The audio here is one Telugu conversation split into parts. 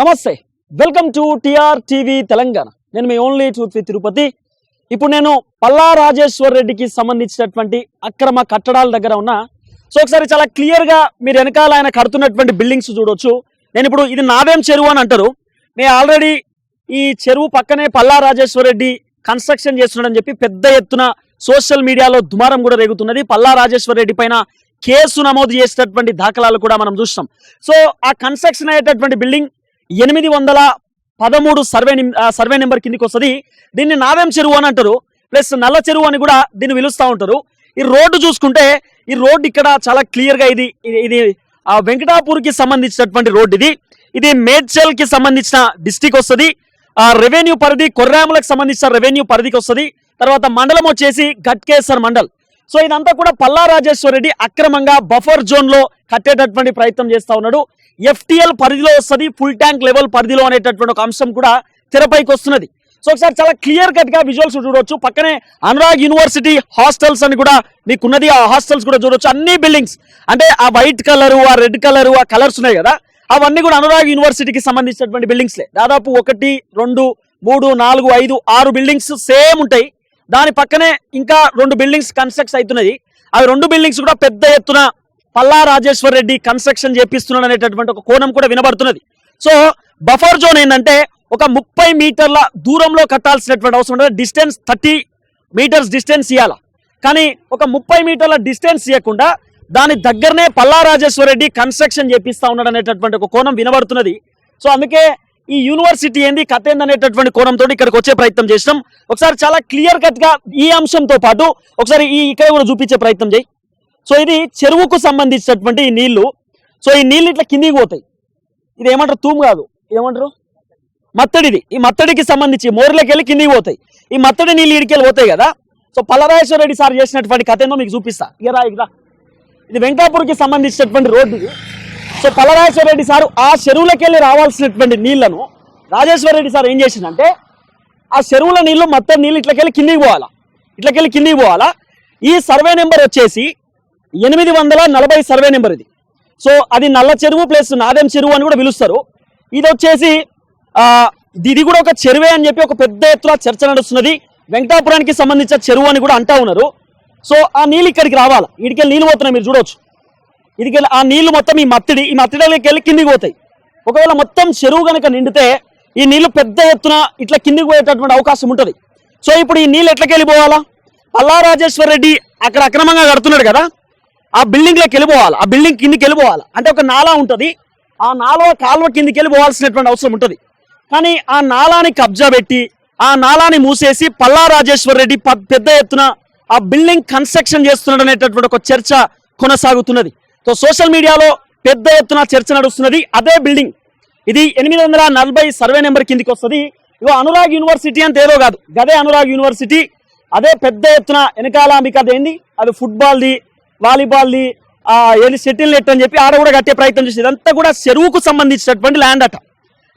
నమస్తే. Welcome to TR TV Telangana. నేను మీ ఓన్లీ ట్రూత్ తిరుపతి. ఇప్పుడు నేను పల్లా రాజేశ్వర్ రెడ్డికి సంబంధించినటువంటి అక్రమ కట్టడాల దగ్గర ఉన్నా. సో ఒకసారి చాలా క్లియర్గా మీరు వెనకాల ఆయన కడుతున్నటువంటి బిల్డింగ్స్ చూడొచ్చు. నేను ఇప్పుడు ఇది నావేం చెరువు అని అంటారు. నేను ఆల్రెడీ ఈ చెరువు పక్కనే పల్లా రాజేశ్వర్ రెడ్డి కన్స్ట్రక్షన్ చేస్తున్నాడని చెప్పి పెద్ద ఎత్తున సోషల్ మీడియాలో దుమారం కూడా రేగుతున్నది. పల్లా రాజేశ్వర్ రెడ్డి పైన కేసు నమోదు చేసినటువంటి దాఖలాలు కూడా మనం చూస్తాం. సో ఆ కన్స్ట్రక్షన్ అయ్యేటటువంటి బిల్డింగ్ ఎనిమిది వందల పదమూడు సర్వే సర్వే నెంబర్ కిందికి వస్తుంది. దీన్ని నావేం చెరువు అని అంటారు. ప్లస్ నల్ల చెరువు అని కూడా దీన్ని పిలుస్తూ ఉంటారు. ఈ రోడ్డు చూసుకుంటే ఈ రోడ్డు ఇక్కడ చాలా క్లియర్గా ఇది ఇది- వెంకటాపూర్కి సంబంధించినటువంటి రోడ్డు ఇది. ఇది మేడ్చల్కి సంబంధించిన డిస్టిక్ వస్తుంది. ఆ రెవెన్యూ పరిధి కొర్రాములకు సంబంధించిన రెవెన్యూ పరిధికి వస్తుంది. తర్వాత మండలం వచ్చేసి ఘట్కేశ్వర్ మండల్. సో ఇదంతా కూడా పల్లా రాజేశ్వర రెడ్డి అక్రమంగా బఫర్ జోన్లో కట్టేటటువంటి ప్రయత్నం చేస్తా ఉన్నాడు. ఎఫ్టిఎల్ పరిధిలో వస్తుంది ఫుల్ ట్యాంక్ లెవెల్ పరిధిలో అనేటటువంటి ఒక అంశం కూడా తెరపైకి వస్తున్నది. సో ఒకసారి చాలా క్లియర్ కట్గా విజువల్స్ చూడవచ్చు పక్కనే అనురాగ్ యూనివర్సిటీ హాస్టల్స్ అని కూడా మీకున్నది ఆ హాస్టల్స్ కూడా చూడొచ్చు. అన్ని బిల్డింగ్స్ అంటే ఆ వైట్ కలర్ ఆ రెడ్ కలర్ ఆ కలర్స్ ఉన్నాయి కదా. అవన్నీ కూడా అనురాగ్ యూనివర్సిటీకి సంబంధించినటువంటి బిల్డింగ్స్లే దాదాపు ఒకటి రెండు మూడు నాలుగు ఐదు ఆరు బిల్డింగ్స్ సేమ్ ఉంటాయి. దాని పక్కనే ఇంకా రెండు బిల్డింగ్స్ కన్స్ట్రక్ట్స్ అవుతున్నాయి అవి రెండు బిల్డింగ్స్ కూడా పెద్ద ఎత్తున పల్లా రాజేశ్వర్ రెడ్డి కన్స్ట్రక్షన్ చేపిస్తున్నాడు అనేటటువంటి ఒక కోణం కూడా వినబడుతున్నది. సో బఫర్ జోన్ ఏంటంటే ఒక ముప్పై మీటర్ల దూరంలో కట్టాల్సినటువంటి అవసరం ఉండదు డిస్టెన్స్ థర్టీ మీటర్స్ డిస్టెన్స్ ఇవ్వాల కానీ ఒక ముప్పై మీటర్ల డిస్టెన్స్ ఇవ్వకుండా దాని దగ్గరనే పల్లా రాజేశ్వర రెడ్డి కన్స్ట్రక్షన్ చేపిస్తా ఉన్నాడు అనేటటువంటి ఒక కోణం వినబడుతున్నది. సో అందుకే ఈ యూనివర్సిటీ ఏంది? కథ ఏందనేటటువంటి కోణంతో ఇక్కడికి వచ్చే ప్రయత్నం చేసినాం. ఒకసారి చాలా క్లియర్ కట్గా ఈ అంశంతో పాటు ఒకసారి ఈ ఇక్కడ కూడా చూపించే ప్రయత్నం చేయి. సో ఇది చెరువుకు సంబంధించినటువంటి ఈ నీళ్ళు. సో ఈ నీళ్ళు ఇట్లా కిందికి పోతాయి. ఇది ఏమంటారు? తూము కాదు. ఏమంటారు? మత్తడిది. ఈ మత్తడికి సంబంధించి మోర్లోకి వెళ్ళి కిందికి పోతాయి. ఈ మత్తడి నీళ్ళు ఇడికెళ్ళి పోతాయి కదా. సో పలరాజేశ్వర రెడ్డి సార్ చేసినటువంటి కథ ఏందో మీకు చూపిస్తా. ఇక రా ఇక ఇది వెంకటాపూర్కి సంబంధించినటువంటి road so Pallarajeshwar Reddy sir ఆ చెరువులకెళ్ళి రావాల్సినటువంటి నీళ్ళను రాజేశ్వర రెడ్డి సార్ ఏం చేసిందంటే ఆ చెరువుల నీళ్ళు మొత్తం నీళ్ళు ఇట్లకెళ్ళి కిందికి పోవాలా. ఇట్లకెళ్ళి కిందికి పోవాలా. ఈ సర్వే నెంబర్ వచ్చేసి ఎనిమిది వందల నలభై సర్వే నెంబర్ ఇది. సో అది నల్ల చెరువు ప్లస్ నాదెం చెరువు అని కూడా పిలుస్తారు. ఇది వచ్చేసి ఇది కూడా ఒక చెరువే అని చెప్పి ఒక పెద్ద ఎత్తున చర్చ నడుస్తున్నది. వెంకటాపురానికి సంబంధించిన చెరువు అని కూడా అంటా ఉన్నారు. సో ఆ నీళ్ళు ఇక్కడికి రావాలి. ఇటుకెళ్ళి నీళ్ళు పోతున్నాయి మీరు చూడవచ్చు ఇదికెళ్ళి ఆ నీళ్ళు మొత్తం ఈ మత్తిడి ఈ మత్తిడిలోకి వెళ్ళి కిందికి పోతాయి. ఒకవేళ మొత్తం చెరువు కనుక నిండితే ఈ నీళ్ళు పెద్ద ఎత్తున ఇట్లా కిందికి పోయేటటువంటి అవకాశం ఉంటుంది. సో ఇప్పుడు ఈ నీళ్ళు ఎట్లకి వెళ్ళిపోవాలా పల్లా రాజేశ్వర్ రెడ్డి అక్కడ అక్రమంగా కడుతున్నాడు కదా ఆ బిల్డింగ్లోకి వెళ్ళిపోవాలి ఆ బిల్డింగ్ కిందికి వెళ్ళిపోవాలి. అంటే ఒక నాలా ఉంటుంది. ఆ నాలా కాలువ కిందికి వెళ్ళిపోవాల్సినటువంటి అవసరం ఉంటుంది. కానీ ఆ నాలాని కబ్జా పెట్టి ఆ నాలాని మూసేసి పల్లా రాజేశ్వర్ రెడ్డి ప- పెద్ద ఎత్తున ఆ బిల్డింగ్ కన్స్ట్రక్షన్ చేస్తున్నాడు అనేటటువంటి ఒక చర్చ కొనసాగుతున్నది. సో సోషల్ మీడియాలో పెద్ద ఎత్తున చర్చ నడుస్తున్నది అదే బిల్డింగ్. ఇది ఎనిమిది వందల నలభై సర్వే నెంబర్ కిందికి వస్తుంది. ఇగో అనురాగ్ యూనివర్సిటీ అంటే ఏదో కాదు. గదే అనురాగ్ యూనివర్సిటీ. అదే పెద్ద ఎత్తున వెనకాల మీకు అదేంది అది ఫుట్బాల్ది వాలీబాల్ది ఏది సెటిల్ నెట్ అని చెప్పి ఆడ కూడా కట్టే ప్రయత్నం చేసి ఇదంతా కూడా చెరువుకు సంబంధించినటువంటి ల్యాండ్ అట.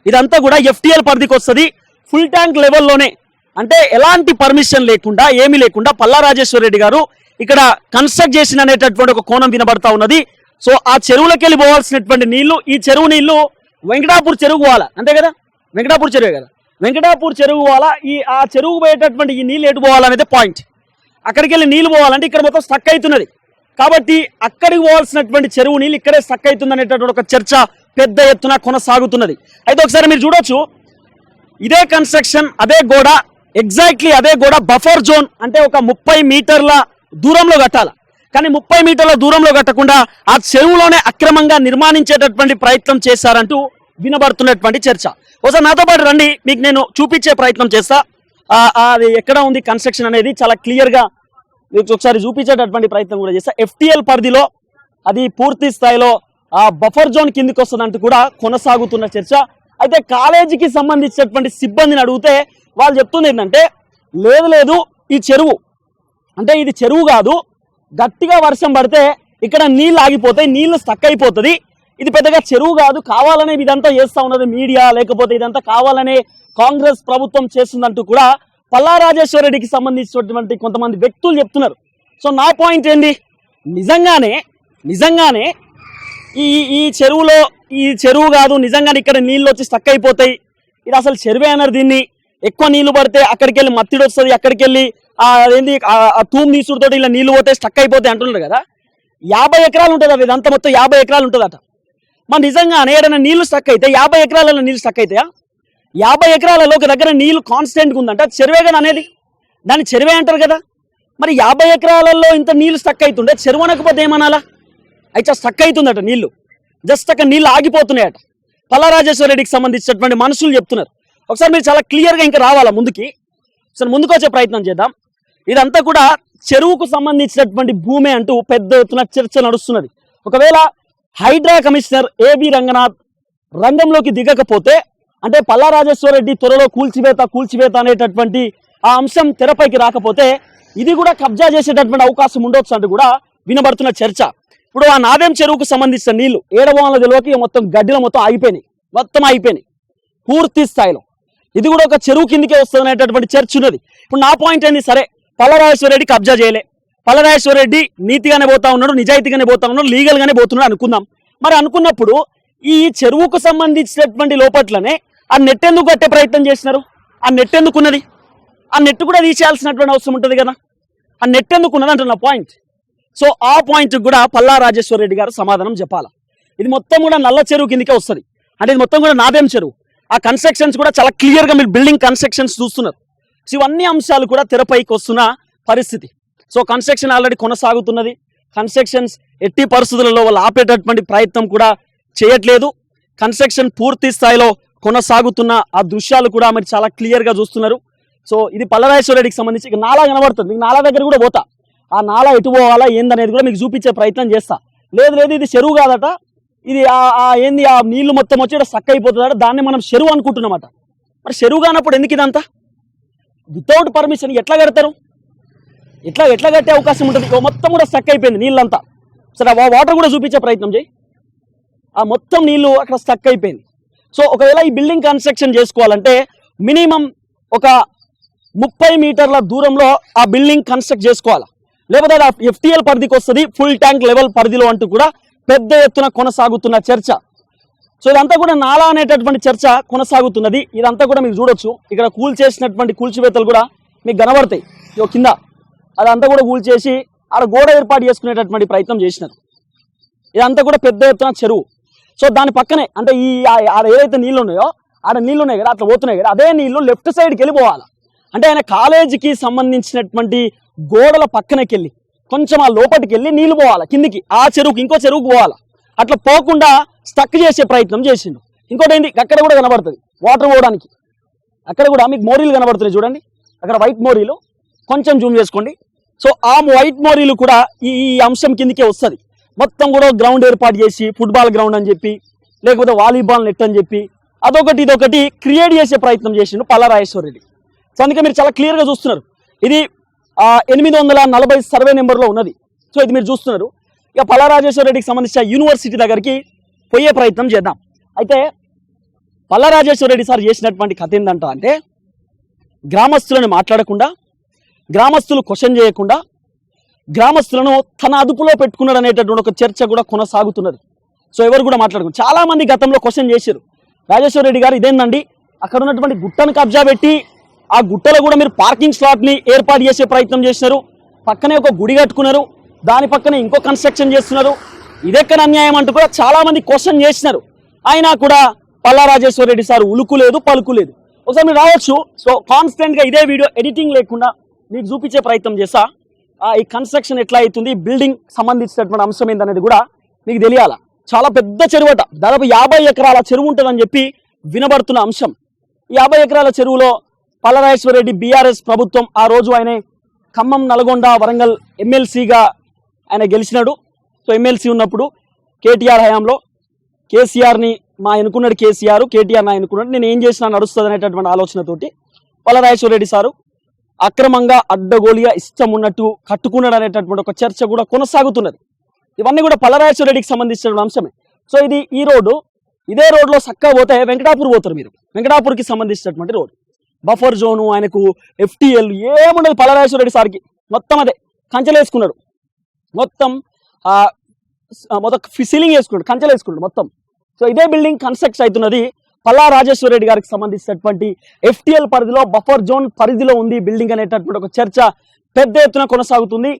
ఇదంతా కూడా ఎఫ్టిఎల్ పరిధికి వస్తుంది. ఫుల్ ట్యాంక్ లెవెల్లోనే. అంటే ఎలాంటి పర్మిషన్ లేకుండా ఏమీ లేకుండా పల్లా రాజేశ్వర రెడ్డి గారు ఇక్కడ కన్స్ట్రక్ట్ చేసిన అనేటటువంటి ఒక కోణం వినబడతా ఉన్నది. సో ఆ చెరువులోకి వెళ్ళి పోవాల్సినటువంటి నీళ్ళు ఈ చెరువు నీళ్ళు వెంకటాపూర్ చెరువు పోవాలా? అంతే కదా? వెంకటాపూర్ చెరువు కదా? వెంకటాపూర్ చెరువు పోవాలా? ఈ ఆ చెరువు పోయేటటువంటి ఈ నీళ్ళు ఎటు పోవాలనేది పాయింట్ అక్కడికి వెళ్ళి నీళ్ళు పోవాలంటే ఇక్కడ మొత్తం స్టక్ అవుతున్నది కాబట్టి అక్కడికి పోవాల్సినటువంటి చెరువు నీళ్ళు ఇక్కడే స్టక్ అవుతుంది అనేటటువంటి ఒక చర్చ పెద్ద ఎత్తున కొనసాగుతున్నది. అయితే ఒకసారి మీరు చూడొచ్చు. ఇదే కన్స్ట్రక్షన్ అదే గోడ ఎగ్జాక్ట్లీ అదే గోడ బఫర్ జోన్ అంటే ఒక ముప్పై మీటర్ల దూరంలో కట్టాలి? కానీ ముప్పై మీటర్ల దూరంలో కట్టకుండా ఆ చెరువులోనే అక్రమంగా నిర్మాణించేటటువంటి ప్రయత్నం చేశారంటూ వినబడుతున్నటువంటి చర్చ. ఒకసారి నాతో పాటు రండి మీకు నేను చూపించే ప్రయత్నం చేస్తా. అది ఎక్కడ ఉంది కన్స్ట్రక్షన్ అనేది చాలా క్లియర్గా మీకు ఒకసారి చూపించేటటువంటి ప్రయత్నం కూడా చేస్తా. ఎఫ్టిఎల్ పరిధిలో అది పూర్తి స్థాయిలో ఆ బఫర్ జోన్ కిందికి వస్తుందంటూ కూడా కొనసాగుతున్న చర్చ. అయితే కాలేజీకి సంబంధించినటువంటి సిబ్బందిని అడిగితే వాళ్ళు చెప్తుంది ఏంటంటే లేదు లేదు ఈ చెరువు అంటే ఇది చెరువు కాదు గట్టిగా వర్షం పడితే ఇక్కడ నీళ్ళు ఆగిపోతాయి నీళ్ళు స్టక్ అయిపోతుంది. ఇది పెద్దగా చెరువు కాదు కావాలనే ఇదంతా చేస్తా ఉన్నది మీడియా లేకపోతే ఇదంతా కావాలనే కాంగ్రెస్ ప్రభుత్వం చేస్తుందంటూ కూడా పల్లా సంబంధించినటువంటి కొంతమంది వ్యక్తులు చెప్తున్నారు. సో నా పాయింట్ ఏంది నిజంగానే నిజంగానే ఈ ఈ చెరువులో ఈ చెరువు కాదు నిజంగానే ఇక్కడ నీళ్ళు వచ్చి స్టక్ అయిపోతాయి. ఇది అసలు చెరువే అన్నారు దీన్ని. ఎక్కువ నీళ్ళు పడితే అక్కడికి వెళ్ళి మత్తిడి వస్తుంది అక్కడికి వెళ్ళి ఏంది అదేంది ఆ- తూమ్ తూము ఇలా నీళ్ళు పోతే స్టక్ అయిపోతాయి అంటున్నారు కదా. యాభై ఎకరాలు ఉంటుంది అవి ఇదంతా మొత్తం యాభై ఎకరాలు ఉంటుందట. మరి నిజంగానే ఏదైనా నీళ్ళు స్టక్ అయితే యాభై ఎకరాలలో నీళ్ళు స్టక్ అవుతాయా యాభై ఎకరాలలో ఒక దగ్గర నీళ్ళు కాన్స్టెంట్గా ఉందంట. చెరువే కదా అనేది. దాన్ని చెరువే అంటారు కదా. మరి యాభై ఎకరాలలో ఇంత నీళ్ళు స్టక్ అవుతుండే చెరువు అనకపోతే ఏమనాలా? అయితే స్టక్ అవుతుందట నీళ్ళు. జస్ట్ అక్కడ నీళ్ళు ఆగిపోతున్నాయట. పల్లారాజేశ్వర రెడ్డికి సంబంధించినటువంటి మనుషులు చెప్తున్నారు. ఒకసారి మీరు చాలా క్లియర్గా ఇంకా రావాలా ముందుకి? సరే ముందుకు వచ్చే ప్రయత్నం చేద్దాం. ఇదంతా కూడా చెరువుకు సంబంధించినటువంటి భూమి అంటూ పెద్ద ఎత్తున చర్చ నడుస్తున్నది. ఒకవేళ హైడ్రా కమిషనర్ ఏబి రంగనాథ్ రంగంలోకి దిగకపోతే అంటే పల్లారాజేశ్వర రెడ్డి త్వరలో కూల్చివేత కూల్చివేత అనేటటువంటి ఆ అంశం తెరపైకి రాకపోతే ఇది కూడా కబ్జా చేసేటటువంటి అవకాశం ఉండొచ్చు అంటూ కూడా వినబడుతున్న చర్చ. ఇప్పుడు ఆ నాదెం చెరువుకు సంబంధించిన నీళ్ళు ఏడవాళ్ళ తెలియక మొత్తం గడ్డిలో మొత్తం ఆగిపోయినాయి. మొత్తం అయిపోయినాయి పూర్తి స్థాయిలో. ఇది కూడా ఒక చెరువు కిందికే వస్తుంది అనేటటువంటి చర్చ ఉన్నది. ఇప్పుడు నా పాయింట్ ఏంది? సరే పల్లరాజేశ్వరరెడ్డి కబ్జా చేయలే. పల్లరాజేశ్వర రెడ్డి నీతిగానే పోతా ఉన్నాడు నిజాయితీగానే పోతా ఉన్నాడు లీగల్గానే పోతున్నాడు అనుకుందాం. మరి అనుకున్నప్పుడు ఈ చెరువుకు సంబంధించినటువంటి లోపట్లనే ఆ నెట్ ఎందుకు కట్టే ప్రయత్నం చేసినారు? ఆ నెట్ ఎందుకు ఉన్నది ఆ నెట్ కూడా తీసేయాల్సినటువంటి అవసరం ఉంటుంది కదా? ఆ నెట్ ఎందుకు ఉన్నది అంటున్న పాయింట్ సో ఆ పాయింట్కి కూడా పల్లా రాజేశ్వర రెడ్డి గారు సమాధానం చెప్పాలా? ఇది మొత్తం కూడా నల్ల చెరువు కిందకే వస్తుంది. అంటే ఇది మొత్తం కూడా నాదేం చెరువు. ఆ కన్స్ట్రక్షన్స్ కూడా చాలా క్లియర్గా మీరు బిల్డింగ్ కన్స్ట్రక్షన్స్ చూస్తున్నారు. సో ఇవన్నీ అంశాలు కూడా తెరపైకి వస్తున్న పరిస్థితి. సో కన్స్ట్రక్షన్ ఆల్రెడీ కొనసాగుతున్నది. కన్స్ట్రక్షన్స్ ఎట్టి పరిస్థితులలో వాళ్ళు ఆపేటటువంటి ప్రయత్నం కూడా చేయట్లేదు. కన్స్ట్రక్షన్ పూర్తి స్థాయిలో కొనసాగుతున్న ఆ దృశ్యాలు కూడా మరి చాలా క్లియర్గా చూస్తున్నారు. సో ఇది పల్లరాజేశ్వర రెడ్డికి సంబంధించి ఇక నాలా కనబడుతుంది. మీకు నాలా దగ్గర కూడా పోతా. ఆ నాలా ఎటు పోవాలా ఏందనేది కూడా మీకు చూపించే ప్రయత్నం చేస్తా. లేదు లేదు ఇది చెరువు కాదట. ఇది ఆ- ఏంది ఆ నీళ్ళు మొత్తం వచ్చి సక్క అయిపోతుందట దాన్ని మనం చెరువు అనుకుంటున్నామట. మరి చెరువు కానప్పుడు ఎందుకు ఇదంతా? వితౌట్ పర్మిషన్ ఎట్లా కడతారు? ఎట్లా ఎట్లా కట్టే అవకాశం ఉంటుంది? మొత్తం కూడా స్టక్ అయిపోయింది నీళ్ళంతా. సరే ఆ వాటర్ కూడా చూపించే ప్రయత్నం చేయి. ఆ మొత్తం నీళ్ళు అక్కడ స్టక్ అయిపోయింది. సో ఒకవేళ ఈ బిల్డింగ్ కన్స్ట్రక్షన్ చేసుకోవాలంటే మినిమం ఒక ముప్పై మీటర్ల దూరంలో ఆ బిల్డింగ్ కన్స్ట్రక్ట్ చేసుకోవాలి? లేకపోతే అది ఎఫ్టీఎల్ పరిధికి వస్తుంది ఫుల్ ట్యాంక్ లెవెల్ పరిధిలో అంటూ కూడా పెద్ద ఎత్తున కొనసాగుతున్న చర్చ. సో ఇదంతా కూడా నాలా అనేటటువంటి చర్చ కొనసాగుతున్నది. ఇదంతా కూడా మీకు చూడొచ్చు. ఇక్కడ కూల్ చేసినటువంటి కూల్చివేతలు కూడా మీకు కనబడతాయి. ఇగో కింద. అదంతా కూడా కూల్ చేసి ఆడ గోడ ఏర్పాటు చేసుకునేటటువంటి ప్రయత్నం చేసినారు. ఇదంతా కూడా పెద్ద ఎత్తున చెరువు. సో దాని పక్కనే అంటే ఈ ఆడ ఏదైతే నీళ్ళు ఉన్నాయో ఆడ నీళ్ళు ఉన్నాయి కదా అట్లా పోతున్నాయి కదా అదే నీళ్ళు లెఫ్ట్ సైడ్కి వెళ్ళిపోవాలి. అంటే ఆయన కాలేజీకి సంబంధించినటువంటి గోడల పక్కనకి వెళ్ళి కొంచెం ఆ లోపలికి వెళ్ళి నీళ్ళు పోవాలి కిందికి ఆ చెరువుకి ఇంకో చెరువుకు పోవాలి. అట్లా పోకుండా స్టక్ చేసే ప్రయత్నం చేసిండు. ఇంకోటి ఏంటి అక్కడ కూడా కనబడుతుంది. వాటర్ పోవడానికి. అక్కడ కూడా మీకు మోరీలు కనబడుతున్నాయి చూడండి. అక్కడ వైట్ మోరీలు. కొంచెం జూమ్ చేసుకోండి. సో ఆ వైట్ మోరీలు కూడా ఈ ఈ అంశం కిందకే వస్తుంది. మొత్తం కూడా గ్రౌండ్ ఏర్పాటు చేసి ఫుట్బాల్ గ్రౌండ్ అని చెప్పి లేకపోతే వాలీబాల్ నెట్ అని చెప్పి అదొకటి ఇదొకటి క్రియేట్ చేసే ప్రయత్నం చేసిండు పల్లారాజేశ్వర రెడ్డి. సో అందుకే మీరు చాలా క్లియర్గా చూస్తున్నారు. ఇది ఎనిమిది వందల నలభై సర్వే నెంబర్లో ఉన్నది. సో ఇది మీరు చూస్తున్నారు. ఇక పల్లారాజేశ్వర రెడ్డికి సంబంధించిన యూనివర్సిటీ దగ్గరికి పోయే ప్రయత్నం చేద్దాం. అయితే పల్లారాజేశ్వర రెడ్డి సార్ చేసినటువంటి కథ ఏంటంట అంటే గ్రామస్తులను మాట్లాడకుండా గ్రామస్తులు క్వశ్చన్ చేయకుండా గ్రామస్తులను తన అదుపులో పెట్టుకున్నాడు అనేటటువంటి ఒక చర్చ కూడా కొనసాగుతున్నది. సో ఎవరు కూడా మాట్లాడుకున్నారు చాలా మంది గతంలో క్వశ్చన్ చేశారు. రాజేశ్వర రెడ్డి గారు ఇదేందండి? అక్కడ ఉన్నటువంటి గుట్టను కబ్జా పెట్టి ఆ గుట్టలో కూడా మీరు పార్కింగ్ స్లాట్ని ఏర్పాటు చేసే ప్రయత్నం చేసినారు. పక్కనే ఒక గుడి కట్టుకున్నారు. దాని పక్కన ఇంకో కన్స్ట్రక్షన్ చేస్తున్నారు. ఇదెక్కడ అన్యాయం అంటూ కూడా చాలా మంది క్వశ్చన్ చేసినారు. అయినా కూడా పల్లారాజేశ్వర రెడ్డి సార్ ఉలుకు లేదు పలుకు లేదు ఒకసారి మీరు రావచ్చు. సో కాన్స్టెంట్గా ఇదే వీడియో ఎడిటింగ్ లేకుండా మీకు చూపించే ప్రయత్నం చేసా ఆ, ఈ కన్స్ట్రక్షన్ ఎట్లా అవుతుంది బిల్డింగ్ సంబంధించినటువంటి అంశం ఏందనేది కూడా మీకు తెలియాల? చాలా పెద్ద చెరువట. దాదాపు యాభై ఎకరాల చెరువు ఉంటుందని చెప్పి వినబడుతున్న అంశం. యాభై ఎకరాల చెరువులో పల్లరాజేశ్వర రెడ్డి బీఆర్ఎస్ ప్రభుత్వం ఆ రోజు ఆయన ఖమ్మం నల్గొండ వరంగల్ ఎమ్మెల్సీగా ఆయన గెలిచినాడు. సో ఎమ్మెల్సీ ఉన్నప్పుడు కేటీఆర్ హయాంలో కేసీఆర్ని మా ఎన్నుకున్నాడు కేసీఆర్ కేటీఆర్ నా ఎన్నుకున్నాడు. నేను ఏం చేసినా నడుస్తుంది అనేటటువంటి ఆలోచనతోటి పల్లరాజేశ్వర రెడ్డి సారు అక్రమంగా అడ్డగోలిగా ఇష్టం ఉన్నట్టు కట్టుకున్నాడు అనేటటువంటి ఒక చర్చ కూడా కొనసాగుతున్నది. ఇవన్నీ కూడా పల్లరాజేశ్వర రెడ్డికి సంబంధించిన అంశమే. సో ఇది ఈ రోడ్డు ఇదే రోడ్లో చక్కగా పోతే వెంకటాపూర్ పోతారు మీరు. వెంకటాపూర్కి సంబంధించినటువంటి రోడ్ బఫర్ జోను ఆయనకు ఎఫ్టీఎల్ ఏముండదు పల్లరాజేశ్వర రెడ్డి సార్కి. మొత్తం అదే. కంచెలు వేసుకున్నాడు మొత్తం మొదట మొత్తం సీలింగ్ వేసుకుంటాడు కంచెలు వేసుకుంటాడు మొత్తం. సో ఇదే బిల్డింగ్ కన్స్ట్రక్ట్ అవుతున్నది. పల్లా రాజేశ్వర రెడ్డి గారికి సంబంధించినటువంటి ఎఫ్టిఎల్ పరిధిలో బఫర్ జోన్ పరిధిలో ఉంది బిల్డింగ్ అనేటటువంటి ఒక చర్చ పెద్ద ఎత్తున కొనసాగుతుంది.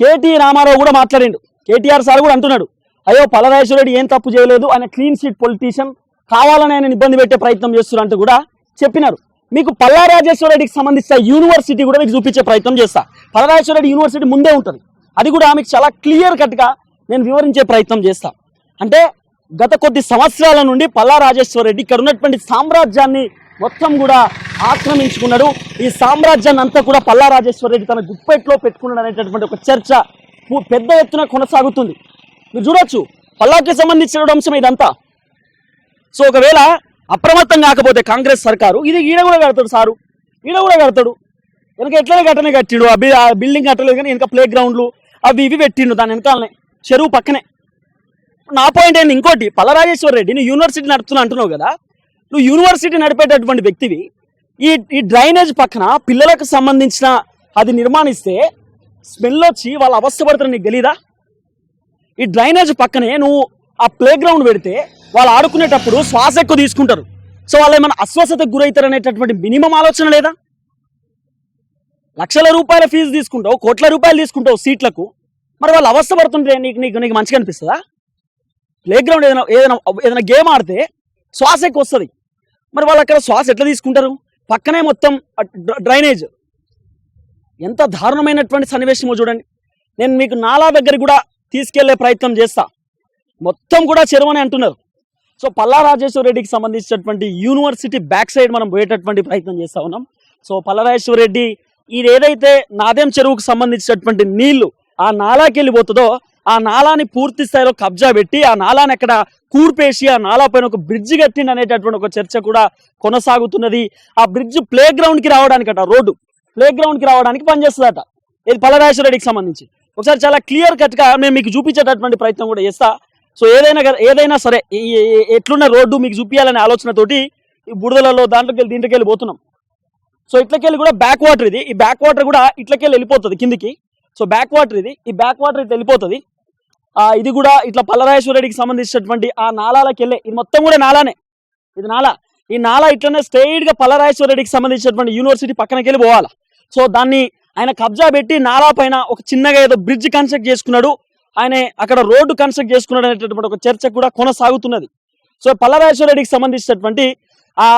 కేటీ రామారావు కూడా మాట్లాడిండు. కేటీఆర్ సార్ కూడా అంటున్నాడు. అయ్యో పల్లరాజేశ్వర రెడ్డి ఏం తప్పు చేయలేదు ఆయన క్లీన్ సీట్ పొలిటీషియన్ కావాలని ఆయన ఇబ్బంది పెట్టే ప్రయత్నం చేస్తున్నారంటూ కూడా చెప్పినారు. మీకు పల్లా రాజేశ్వర రెడ్డికి సంబంధించిన యూనివర్సిటీ కూడా మీకు చూపించే ప్రయత్నం చేస్తా. పల్లా రెడ్డి యూనివర్సిటీ ముందే ఉంటుంది. అది కూడా ఆమెకు చాలా క్లియర్ కట్గా నేను వివరించే ప్రయత్నం చేస్తా. అంటే గత కొద్ది సంవత్సరాల నుండి పల్లా రాజేశ్వర రెడ్డి ఇక్కడ ఉన్నటువంటి సామ్రాజ్యాన్ని మొత్తం కూడా ఆక్రమించుకున్నాడు. ఈ సామ్రాజ్యాన్ని అంతా కూడా పల్లా రాజేశ్వర రెడ్డి తన గుప్పెట్లో పెట్టుకున్నాడు అనేటటువంటి ఒక చర్చ పెద్ద ఎత్తున కొనసాగుతుంది. మీరు చూడొచ్చు పల్లాకి సంబంధించిన అంశం ఇదంతా. సో ఒకవేళ అప్రమత్తం కాకపోతే కాంగ్రెస్ సర్కారు ఇది ఈడ కూడా కడతాడు సారు. ఈడ కూడా కడతాడు. వెనక ఎట్లనే కట్టనే కట్టాడు? ఆ ఆ బిల్డింగ్ కట్టలేదు కానీ వెనక ప్లే గ్రౌండ్లు అవి ఇవి పెట్టిండు దాని వెనకాలనే. చెరువు పక్కనే. నా పాయింట్ ఏంది? ఇంకోటి పల్లరాజేశ్వర రెడ్డి నువ్వు యూనివర్సిటీ నడుపుతున్నా అంటున్నావు కదా? నువ్వు యూనివర్సిటీ నడిపేటటువంటి వ్యక్తివి. ఈ ఈ డ్రైనేజ్ పక్కన పిల్లలకు సంబంధించిన అది నిర్మాణిస్తే స్మెల్ వచ్చి వాళ్ళు అవస్థపడతారు నీకు తెలీదా? ఈ డ్రైనేజ్ పక్కనే నువ్వు ఆ ప్లే గ్రౌండ్ పెడితే వాళ్ళు ఆడుకునేటప్పుడు శ్వాస ఎక్కువ తీసుకుంటారు. సో వాళ్ళు ఏమైనా అస్వస్థతకు గురవుతారు అనేటటువంటి మినిమం ఆలోచన లేదా? లక్షల రూపాయల ఫీజు తీసుకుంటావు కోట్ల రూపాయలు తీసుకుంటావు సీట్లకు. మరి వాళ్ళు అవస్థపడుతుంటే నీకు నీకు నీకు మంచిగా అనిపిస్తుందా? ప్లే గ్రౌండ్ ఏదైనా ఏదైనా ఏదైనా గేమ్ ఆడితే శ్వాస ఎక్కువ వస్తుంది. మరి వాళ్ళు అక్కడ శ్వాస ఎట్లా తీసుకుంటారు? పక్కనే మొత్తం డ్రైనేజ్. ఎంత దారుణమైనటువంటి సన్నివేశమో చూడండి. నేను మీకు నాలా దగ్గర కూడా తీసుకెళ్ళే ప్రయత్నం చేస్తా. మొత్తం కూడా చెరువని అంటున్నారు. సో పల్లా రాజేశ్వర రెడ్డికి సంబంధించినటువంటి యూనివర్సిటీ బ్యాక్ సైడ్ మనం పోయేటటువంటి ప్రయత్నం చేస్తా ఉన్నాం. సో పల్లరాజేశ్వర రెడ్డి ఇది ఏదైతే నాదేం చెరువుకు సంబంధించినటువంటి నీళ్ళు ఆ నాలాకి వెళ్ళిపోతుందో ఆ నాలాని పూర్తి స్థాయిలో కబ్జా పెట్టి ఆ నాలాని అక్కడ కూర్పేసి ఆ నాలా పైన ఒక బ్రిడ్జ్ కట్టింది అనేటటువంటి ఒక చర్చ కూడా కొనసాగుతున్నది. ఆ బ్రిడ్జ్ ప్లే గ్రౌండ్కి రావడానికి రోడ్డు ప్లే గ్రౌండ్కి రావడానికి పనిచేస్తుందట. ఇది పల్లరాజేశ్వర రెడ్డికి సంబంధించి. ఒకసారి చాలా క్లియర్ కట్గా మేము మీకు చూపించేటటువంటి ప్రయత్నం కూడా చేస్తా. సో ఏదైనా ఏదైనా సరే ఎట్లున్న రోడ్డు మీకు చూపించాలనే ఆలోచనతోటి ఈ బుడదలలో దాంట్లోకి వెళ్ళి దీంట్లోకి వెళ్ళి పోతున్నాం. సో ఇట్లకెళ్ళి కూడా బ్యాక్ వాటర్ ఇది. ఈ బ్యాక్ వాటర్ కూడా ఇట్లకెళ్ళి వెళ్ళిపోతుంది కిందికి. సో బ్యాక్ వాటర్ ఇది. ఈ బ్యాక్ వాటర్ ఇట్లా వెళ్ళిపోతుంది. ఇది కూడా ఇట్లా పల్లరాయేశ్వరరెడ్డికి సంబంధించినటువంటి ఆ నాలాలకు వెళ్ళే ఇది మొత్తం కూడా నాలానే. ఇది నాలా. ఈ నాలా ఇట్లనే స్ట్రైట్గా గా రెడ్డికి సంబంధించినటువంటి యూనివర్సిటీ పక్కనకి వెళ్ళి పోవాలి. సో దాన్ని ఆయన కబ్జా పెట్టి నాలా పైన ఒక చిన్నగా ఏదో బ్రిడ్జ్ కన్స్ట్రక్ట్ చేసుకున్నాడు. ఆయన అక్కడ రోడ్డు కన్స్ట్రక్ట్ చేసుకున్నాడు అనేటటువంటి ఒక చర్చ కూడా కొనసాగుతున్నది. సో పల్లరాయేశ్వరరెడ్డికి సంబంధించినటువంటి ఆ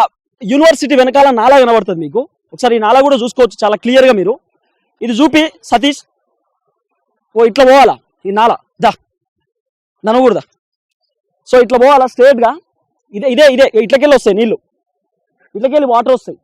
యూనివర్సిటీ వెనకాల నాలా కనబడుతుంది మీకు. ఒకసారి ఈ నాలా కూడా చూసుకోవచ్చు చాలా క్లియర్గా మీరు. ఇది చూపి సతీష్. ఓ ఇట్లా పోవాలా? ఈ నాల. దా. ననగూడదా సో ఇట్లా పోవాలా? స్ట్రేట్గా ఇదే ఇదే ఇదే. ఇట్లకెళ్ళి వస్తాయి నీళ్ళు ఇట్లకెళ్ళి వాటర్ వస్తాయి.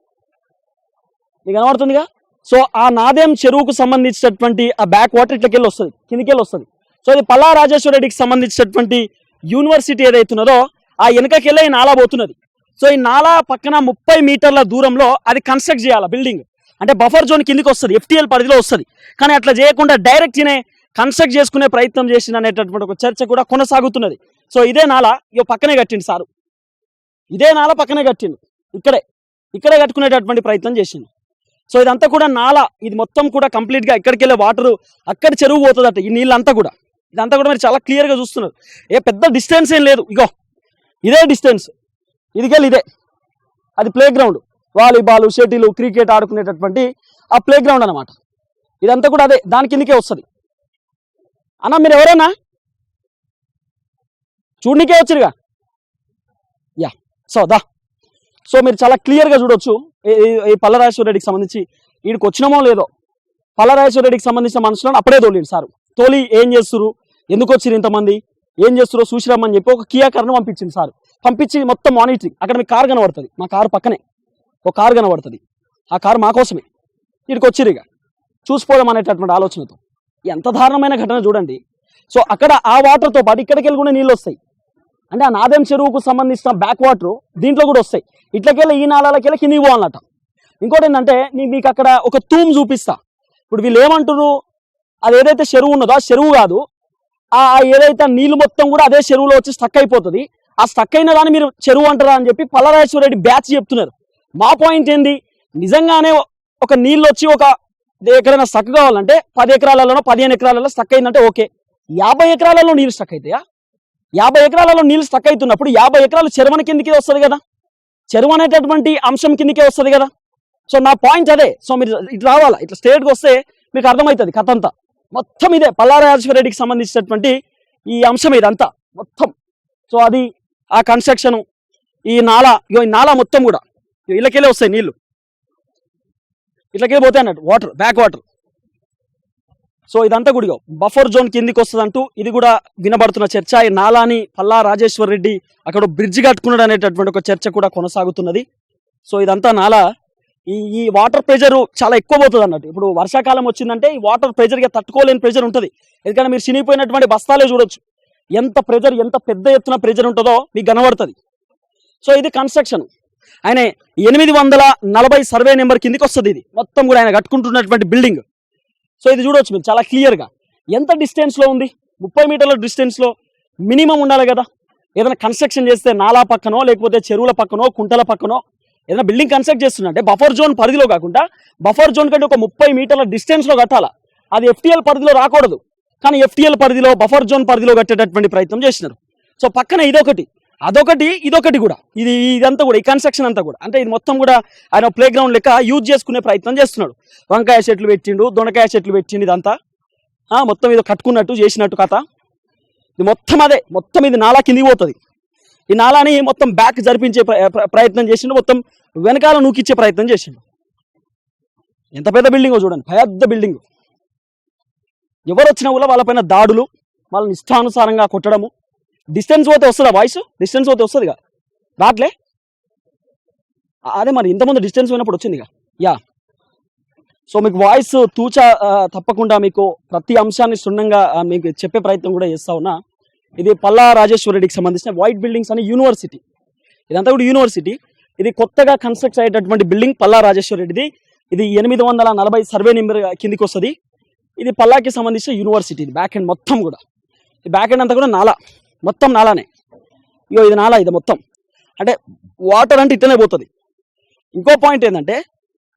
మీకు కనబడుతుందిగా? సో ఆ నాదేం చెరువుకు సంబంధించినటువంటి ఆ బ్యాక్ వాటర్ ఇట్లకెళ్ళి వస్తుంది. కిందికెళ్ళి వస్తుంది. సో ఇది పల్లా రాజేశ్వర రెడ్డికి సంబంధించినటువంటి యూనివర్సిటీ ఏదైతున్నదో ఆ వెనకకెళ్ళి ఈ నాలా పోతున్నది. సో ఈ నాలా పక్కన ముప్పై మీటర్ల దూరంలో అది కన్స్ట్రక్ట్ చేయాలి బిల్డింగ్ అంటే బఫర్ జోన్ కిందికి వస్తుంది ఎఫ్టీఎల్ పరిధిలో వస్తుంది. కానీ అట్లా చేయకుండా డైరెక్ట్ ఈయన కన్స్ట్రక్ట్ చేసుకునే ప్రయత్నం చేసిన అనేటటువంటి ఒక చర్చ కూడా కొనసాగుతున్నది. సో ఇదే నాల ఇగో పక్కనే కట్టిండు సారు. ఇదే నాల పక్కనే కట్టిండు. ఇక్కడే ఇక్కడే కట్టుకునేటటువంటి ప్రయత్నం చేసిండు. సో ఇదంతా కూడా నాల ఇది మొత్తం కూడా కంప్లీట్గా ఇక్కడికి వెళ్ళే వాటర్ అక్కడ చెరువు పోతుందట ఈ నీళ్ళంతా కూడా. ఇదంతా కూడా మీరు చాలా క్లియర్గా చూస్తున్నారు. ఏ పెద్ద డిస్టెన్స్ ఏం లేదు. ఇగో ఇదే డిస్టెన్స్ ఇదికెళ్ళి ఇదే. అది playground volleyball shuttle cricket ఆడుకునేటటువంటి ఆ ప్లే గ్రౌండ్ అనమాట ఇదంతా కూడా అదే. దాని కిందకే వస్తుంది. అన్న మీరు ఎవరైనా చూడనికే వచ్చిరుగా? యా. సో దా. సో మీరు చాలా క్లియర్గా చూడొచ్చు. ఈ- ఈ- పల్లరాజేశ్వర రెడ్డికి సంబంధించి వీడికి వచ్చినామో లేదో. పల్లరాజేశ్వర రెడ్డికి సంబంధించిన మనుషులను అప్పుడే తోలిండి సార్. తోలి ఏం చేస్తురు ఎందుకు వచ్చిరు ఇంతమంది? ఏం చేస్తురో చూసిరామని చెప్పి ఒక కియా పంపించింది సార్. పంపించి మొత్తం మానిటరింగ్ అక్కడ మీ కార్ కనబడుతుంది. మా కారు పక్కనే. ఒక కారు కనబడుతుంది. ఆ కారు మా కోసమే. వీడికి వచ్చిరు ఇక చూసిపోదాం అనేటటువంటి ఆలోచనతో. ఎంత దారుణమైన ఘటన చూడండి. సో అక్కడ ఆ వాటర్తో పాటు ఇక్కడికి వెళ్ళి కూడా నీళ్ళు వస్తాయి. అంటే ఆ నాదేం చెరువుకు సంబంధించిన బ్యాక్ వాటర్ దీంట్లో కూడా వస్తాయి. ఇట్లకెళ్ళి ఈ నాళాలకెళ్ళి కిందికి పోవాలన్నట ఇంకోటి ఏంటంటే నీ మీకు అక్కడ ఒక తూమ్ చూపిస్తా. ఇప్పుడు వీళ్ళు ఏమంటారు అది ఏదైతే చెరువు ఉన్నదో ఆ చెరువు కాదు. ఆ ఆ ఏదైతే నీళ్ళు మొత్తం కూడా అదే చెరువులో వచ్చి స్టక్ అయిపోతుంది. ఆ స్టక్ అయిన దాన్ని మీరు చెరువు అంటారా అని చెప్పి పల్లరాజేశ్వర రెడ్డి బ్యాచ్ చెప్తున్నారు. మా పాయింట్ ఏంది? నిజంగానే ఒక నీళ్ళు వచ్చి ఒక ఎక్కడైనా స్టక్ కావాలంటే పది ఎకరాలలో పదిహేను ఎకరాలలో స్టక్ అయిందంటే ఓకే. యాభై ఎకరాలలో నీళ్ళు స్టక్ అవుతాయా యాభై ఎకరాలలో నీళ్ళు స్టక్ అవుతున్నప్పుడు యాభై ఎకరాలు చెరువుని కిందకే వస్తుంది కదా? చెరువు అనేటటువంటి అంశం కిందికే వస్తుంది కదా? సో నా పాయింట్ అదే. సో మీరు ఇట్లా రావాలా? ఇట్లా స్టేట్కి వస్తే మీకు అర్థమవుతుంది కథ అంతా. మొత్తం ఇదే పల్లారాజేశ్వర రెడ్డికి సంబంధించినటువంటి ఈ అంశం ఇదంతా. మొత్తం. సో అది ఆ కన్స్ట్రక్షన్ ఈ నాల ఇగో ఈ నాల మొత్తం కూడా ఇళ్ళకెళ్ళి వస్తాయి నీళ్ళు. ఇట్లకెళ్ళి పోతాయి అన్నట్టు వాటర్ బ్యాక్ వాటర్ సో ఇదంతా కూడా బఫర్ జోన్ కిందికి వస్తుంది అంటూ ఇది కూడా వినబడుతున్న చర్చ. ఈ నాలాని పల్లా రాజేశ్వర్ రెడ్డి అక్కడ బ్రిడ్జ్ కట్టుకున్నాడు అనేటటువంటి ఒక చర్చ కూడా కొనసాగుతున్నది. సో ఇదంతా నాలా ఈ ఈ వాటర్ ప్రెషర్ చాలా ఎక్కువ పోతుంది అన్నట్టు. ఇప్పుడు వర్షాకాలం వచ్చిందంటే ఈ వాటర్ ప్రెజర్గా తట్టుకోలేని ప్రెజర్ ఉంటుంది. ఎందుకంటే మీరు చినిగిపోయినటువంటి బస్తాలే చూడొచ్చు. ఎంత ప్రెజర్ ఎంత పెద్ద ఎత్తున ప్రెజర్ ఉంటుందో మీకు కనబడుతుంది. సో ఇది కన్స్ట్రక్షన్. ఆయన ఎనిమిది వందల నలభై సర్వే నెంబర్ కిందికి వస్తుంది ఇది. మొత్తం కూడా ఆయన కట్టుకుంటున్నటువంటి బిల్డింగ్. సో ఇది చూడవచ్చు మీరు చాలా క్లియర్గా. ఎంత డిస్టెన్స్లో ఉంది? ముప్పై మీటర్ల డిస్టెన్స్లో మినిమం ఉండాలి కదా. ఏదైనా కన్స్ట్రక్షన్ చేస్తే నాలా పక్కనో లేకపోతే చెరువుల పక్కనో కుంటల పక్కనో ఏదైనా బిల్డింగ్ కన్స్ట్రక్ట్ చేస్తుందంటే బఫర్ జోన్ పరిధిలో కాకుండా బఫర్ జోన్ కంటే ఒక ముప్పై మీటర్ల డిస్టెన్స్లో కట్టాలా? అది ఎఫ్టీఎల్ పరిధిలో రాకూడదు. కానీ ఎఫ్టీఎల్ పరిధిలో బఫర్ జోన్ పరిధిలో కట్టేటటువంటి ప్రయత్నం చేసినారు. సో పక్కన ఇదొకటి. అదొకటి ఇదొకటి కూడా. ఇది ఇదంతా కూడా ఈ కన్స్ట్రక్షన్ అంతా కూడా. అంటే ఇది మొత్తం కూడా ఆయన ప్లే గ్రౌండ్ లెక్క యూజ్ చేసుకునే ప్రయత్నం చేస్తున్నాడు. వంకాయ చెట్లు పెట్టిండు దొండకాయ చెట్లు పెట్టిండు ఇదంతా. ఆ, మొత్తం ఇది కట్టుకున్నట్టు చేసినట్టు కథ. ఇది మొత్తం అదే. మొత్తం ఇది నాలా కిందికి పోతుంది. ఈ నాలాని మొత్తం బ్యాక్ జరిపించే ప్రయత్నం చేసిండు. మొత్తం వెనకాల నూకిచ్చే ప్రయత్నం చేసిండు. ఎంత పెద్ద బిల్డింగో చూడండి. పెద్ద బిల్డింగ్ ఎవరు వచ్చినా కూడా వాళ్ళపైన దాడులు వాళ్ళని ఇష్టానుసారంగా కొట్టడము. డిస్టెన్స్ పోతే వస్తుందా వాయిస్ డిస్టెన్స్ పోతే వస్తుందిగా రాట్లే? అదే మరి ఇంతకుముందు డిస్టెన్స్ పోయినప్పుడు వచ్చిందిగా యా. సో మీకు వాయిస్ తూచా తప్పకుండా మీకు ప్రతి అంశాన్ని క్షుణ్ణంగా మీకు చెప్పే ప్రయత్నం కూడా చేస్తా ఉన్నా. ఇది పల్లా రాజేశ్వర రెడ్డికి సంబంధించిన వైట్ బిల్డింగ్స్ అనే యూనివర్సిటీ ఇదంతా కూడా యూనివర్సిటీ ఇది కొత్తగా కన్స్ట్రక్ట్ అయ్యేటటువంటి బిల్డింగ్ పల్లా రాజేశ్వర రెడ్డిది. ఇది ఎనిమిది వందల నలభై సర్వే నెంబర్ కిందికి వస్తుంది. ఇది పల్లాకి సంబంధించిన యూనివర్సిటీ ఇది బ్యాక్ ఎండ్ మొత్తం కూడా. ఈ బ్యాక్ ఎండ్ అంతా కూడా నాలా మొత్తం నాలానే. ఇగో ఇది నాలా ఇది మొత్తం. అంటే వాటర్ అంటే ఇట్టనే పోతుంది. ఇంకో పాయింట్ ఏంటంటే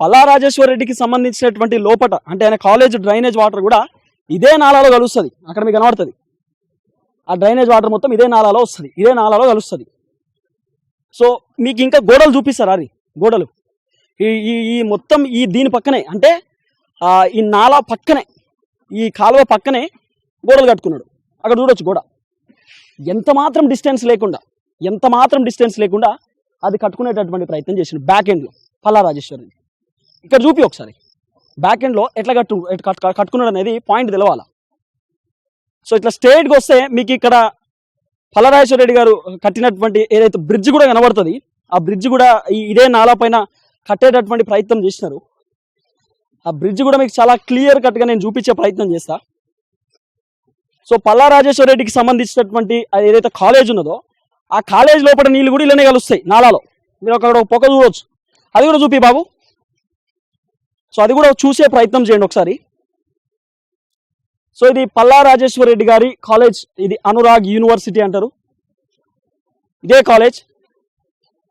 పల్లా రాజేశ్వర రెడ్డికి సంబంధించినటువంటి లోపట అంటే ఆయన కాలేజ్ డ్రైనేజ్ వాటర్ కూడా ఇదే నాలాలో కలుస్తుంది. అక్కడ మీకు కనబడుతుంది. ఆ డ్రైనేజ్ వాటర్ మొత్తం ఇదే నాలాలో వస్తుంది. ఇదే నాలాలో కలుస్తుంది. సో మీకు ఇంకా గోడలు చూపిస్తారా అది? గోడలు. ఈ ఈ మొత్తం ఈ దీని పక్కనే అంటే ఈ నాలా పక్కనే ఈ కాలువ పక్కనే గోడలు కట్టుకున్నాడు. అక్కడ చూడొచ్చు గోడ. ఎంత మాత్రం డిస్టెన్స్ లేకుండా ఎంత మాత్రం డిస్టెన్స్ లేకుండా అది కట్టుకునేటటువంటి ప్రయత్నం చేసిండు బ్యాక్ ఎండ్లో పల్లా రాజేశ్వరి ఇక్కడ చూపి ఒకసారి. బ్యాక్ ఎండ్లో ఎట్లా కట్టు కట్టుకున్నాడు అనేది పాయింట్ తెలవాలా? సో ఇట్లా స్ట్రేట్గా వస్తే మీకు ఇక్కడ పల్లరాజేశ్వర రెడ్డి గారు కట్టినటువంటి ఏదైతే బ్రిడ్జ్ కూడా కనబడుతుంది ఆ బ్రిడ్జ్ కూడా ఇదే నాలా పైన కట్టేటటువంటి ప్రయత్నం చేసినారు. ఆ బ్రిడ్జ్ కూడా మీకు చాలా క్లియర్ కట్గా నేను చూపించే ప్రయత్నం చేస్తా. సో పల్లా రాజేశ్వర రెడ్డికి సంబంధించినటువంటి అది ఏదైతే కాలేజ్ ఉన్నదో ఆ కాలేజ్ లోపల నీళ్ళు కూడా ఇలానే కలుస్తాయి నాలాలో. మీరు అక్కడ ఒక పొగ చూడవచ్చు అది కూడా చూపి బాబు. సో అది కూడా చూసే ప్రయత్నం చేయండి ఒకసారి. సో ఇది పల్లా రాజేశ్వర రెడ్డి గారి కాలేజ్ ఇది అనురాగ్ యూనివర్సిటీ అంటారు. ఇదే కాలేజ్.